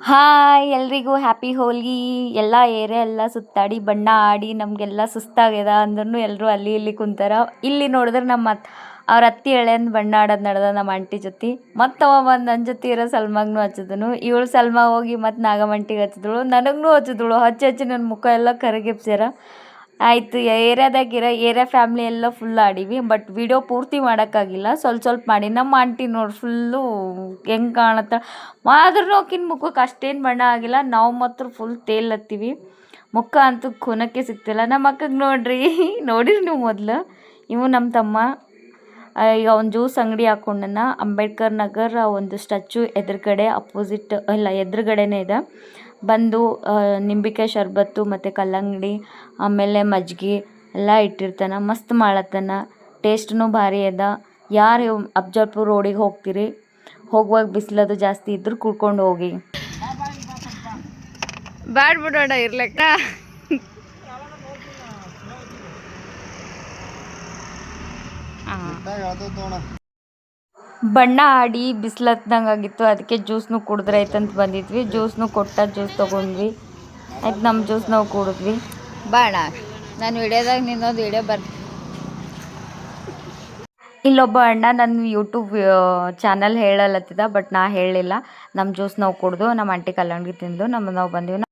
Hi, ಎಲ್ರಿಗೂ happy ಹೋಲಿ ಎಲ್ಲ area ಎಲ್ಲ ಸುತ್ತಾಡಿ, ಬಣ್ಣ ಆಡಿ, ನಮಗೆಲ್ಲ ಸುಸ್ತಾಗ್ಯದ ಅಂದ್ರೂ ಎಲ್ಲರೂ ಅಲ್ಲಿ ಇಲ್ಲಿ ಕುಂತಾರ. ಇಲ್ಲಿ ನೋಡಿದ್ರೆ ನಮ್ಮ ಅವ್ರ ಅತ್ತಿ ಎಳೆಯಂದು ಬಣ್ಣ ಆಡೋದು ನಡೆದ ನಮ್ಮ ಆಂಟಿ ಜೊತೆ. ಮತ್ತು ಅವ ಬಂದು ನನ್ನ ಜೊತೆ ಇರೋ ಸಲ್ಮಾಗ್ನು ಹಚ್ಚಿದನು. ಇವಳು ಸಲ್ಮಾ ಹೋಗಿ ಮತ್ತು ನಾಗಮಂಟಿಗೆ ಹಚ್ಚಿದಳು. ನನಗೂ ಹಚ್ಚಿದಳು. ಹಚ್ಚಿ ಹಚ್ಚಿ ನನ್ನ ಮುಖ ಎಲ್ಲ ಕರಗಿಪ್ಸ್ಯಾರ. ಆಯಿತು ಏರ್ಯಾದಾಗಿರೋ ಏರ್ಯಾ ಫ್ಯಾಮ್ಲಿ ಎಲ್ಲ ಫುಲ್ ಆಡೀವಿ ಬಟ್ ವಿಡಿಯೋ ಪೂರ್ತಿ ಮಾಡೋಕ್ಕಾಗಿಲ್ಲ. ಸ್ವಲ್ಪ ಸ್ವಲ್ಪ ಮಾಡಿ. ನಮ್ಮ ಆಂಟಿ ನೋಡಿ ಫುಲ್ಲು ಹೆಂಗೆ ಕಾಣತ್ತ. ಆದ್ರೂ ಆಕಿನ ಮುಖಕ್ಕೆ ಅಷ್ಟೇನು ಬಣ್ಣ ಆಗಿಲ್ಲ. ನಾವು ಮಾತ್ರ ಫುಲ್ ತೇಲತ್ತೀವಿ ಮುಖ ಅಂತೂ ಖುನಕ್ಕೆ ಸಿಗ್ತಿಲ್ಲ. ನಮ್ಮ ಅಕ್ಕಗೆ ನೋಡ್ರಿ, ನೋಡಿರಿ ನೀವು ಮೊದಲು? ಇವು ನಮ್ಮ ತಮ್ಮ. ಈಗ ಅವ್ನು ಜ್ಯೂಸ್ ಅಂಗಡಿ ಹಾಕೊಂಡನ. ಅಂಬೇಡ್ಕರ್ ನಗರ ಒಂದು ಸ್ಟ್ಯಾಚು ಎದುರುಗಡೆ ಅಪೋಸಿಟ್ ಇಲ್ಲ ಎದುರುಗಡೆನೇ ಇದೆ. ಬಂದು ನಿಂಬಿಕಾಯಿ ಶರಬತ್ತು ಮತ್ತು ಕಲ್ಲಂಗಡಿ ಆಮೇಲೆ ಮಜ್ಜಿಗೆ ಎಲ್ಲ ಇಟ್ಟಿರ್ತಾನೆ ಮಸ್ತ್ ಮಾಡತ್ತಾನ. ಟೇಸ್ಟ್ನೂ ಭಾರಿ ಅದ. ಯಾರು ಅಫ್ಜಲ್ಪುರ್ ರೋಡಿಗೆ ಹೋಗ್ತೀರಿ? ಹೋಗುವಾಗ ಬಿಸಿಲದು ಜಾಸ್ತಿ ಇದ್ರೂ ಕುಡ್ಕೊಂಡು ಹೋಗಿ. ಬ್ಯಾಡ್ ಬಿಡೋಣ ಇರ್ಲಕ್ಕ. ಬಣ್ಣ ಆಡಿ ಬಿಸಿಲತ್ದಂಗೆ ಆಗಿತ್ತು. ಅದಕ್ಕೆ ಜ್ಯೂಸ್ನು ಕುಡಿದ್ರೆ ಆಯ್ತಂತ ಬಂದಿದ್ವಿ. ಜ್ಯೂಸ್ನು ಕೊಟ್ಟ ಜ್ಯೂಸ್ ತೊಗೊಂಡ್ವಿ. ಆಯ್ತು ನಮ್ಮ ಜ್ಯೂಸ್ ನಾವು ಕುಡಿದ್ವಿ. ಬಾಣ ನಾನು ವಿಡಿಯೋದಾಗ ನಿನ್ನೊಂದು ವಿಡಿಯೋ ಬರ್ ಇಲ್ಲೊಬ್ಬ ಅಣ್ಣ ನನ್ನ ಯೂಟ್ಯೂಬ್ ಚಾನಲ್ ಹೇಳಲತ್ತಿದ ಬಟ್ ನಾ ಹೇಳಿಲ್ಲ. ನಮ್ಮ ಜ್ಯೂಸ್ ನಾವು ಕುಡ್ದು ನಮ್ಮ ಆಂಟಿ ಕಲ್ಲಂಗಿ ತಿಂದು ನಮ್ಮ ನಾವು ಬಂದೀವಿ.